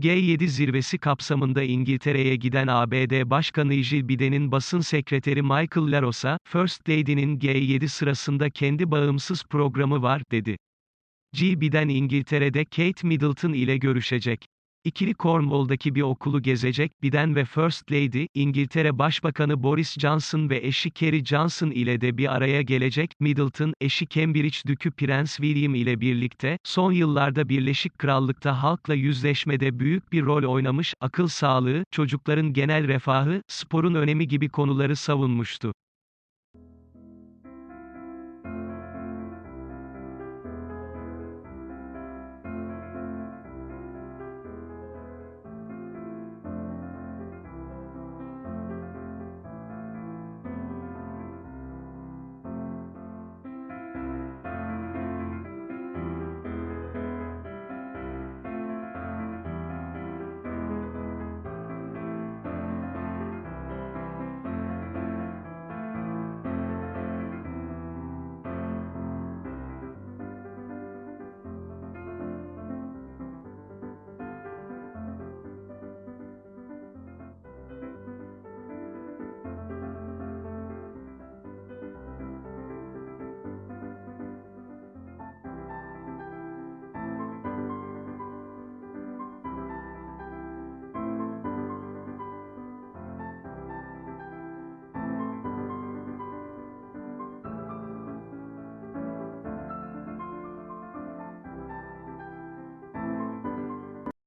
G7 zirvesi kapsamında İngiltere'ye giden ABD Başkanı Jill Biden'in basın sekreteri Michael Laros'a, First Lady'nin G7 sırasında kendi bağımsız programı var, dedi. Jill Biden İngiltere'de Kate Middleton ile görüşecek. İkili Cornwall'daki bir okulu gezecek, Biden ve First Lady, İngiltere Başbakanı Boris Johnson ve eşi Kerry Johnson ile de bir araya gelecek, Middleton, eşi Cambridge Dükü Prens William ile birlikte, son yıllarda Birleşik Krallık'ta halkla yüzleşmede büyük bir rol oynamış, akıl sağlığı, çocukların genel refahı, sporun önemi gibi konuları savunmuştu.